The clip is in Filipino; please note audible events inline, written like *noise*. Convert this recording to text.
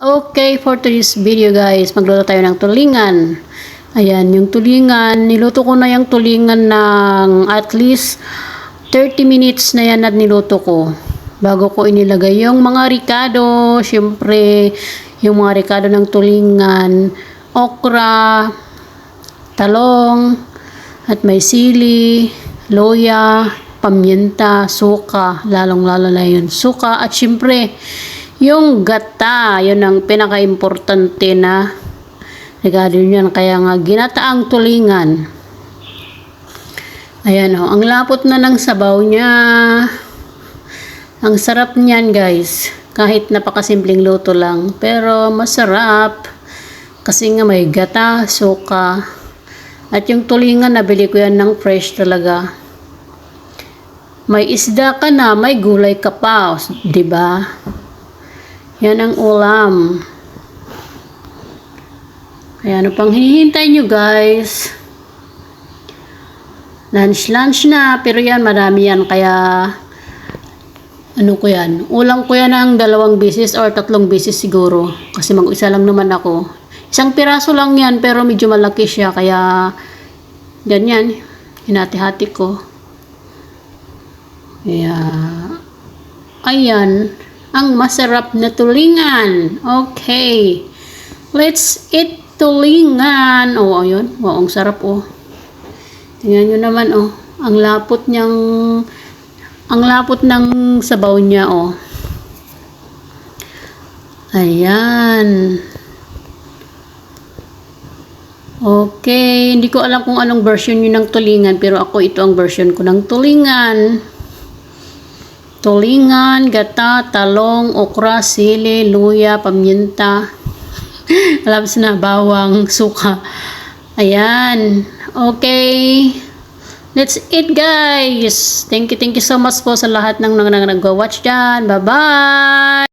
Okay, for today's video guys, magluto tayo ng tulingan. Ayan, yung tulingan, niluto ko na yung tulingan ng at least 30 minutes na yan at niluto ko. Bago ko inilagay yung mga ricado, syempre, yung mga ricado ng tulingan, okra, talong, at may sili, loya, pamyenta, suka, lalong-lalo na yun, suka, at syempre, yung gata, yun ang pinaka-importante na regalo niyan. Kaya nga, ginataang tulingan. Ayan o, ang lapot na ng sabaw niya. Ang sarap niyan guys. Kahit napakasimpleng luto lang. Pero masarap. Kasi nga may gata, suka. At yung tulingan, nabili ko yan ng fresh talaga. May isda ka na, may gulay ka pa. ba? Yan ang ulam. Kaya ano pang hinihintay nyo guys? Lunch, lunch na. Pero yan, marami yan. Kaya, ano ko yan? Ulam ko yan ng dalawang bisis or tatlong bisis siguro. Kasi mag-isa lang naman ako. Isang piraso lang yan, pero medyo malaki siya. Kaya, ganyan. Hinati-hati ko. Kaya, ayan ang masarap na tulingan. Okay. Let's eat tulingan. Oh, ayun. Wow, ang sarap oh. Tingnan nyo naman oh. Ang lapot niyang ang lapot ng sabaw niya oh. Ayan. Okay, hindi ko alam kung anong version yun ng tulingan pero ako ito ang version ko ng tulingan tulingan, gata, talong, okra, sili, luya, paminta, *laughs* alabs na, bawang, suka. Ayan. Okay. Let's eat guys. Thank you, thank you so much po sa lahat ng nag-watch dyan. Bye-bye!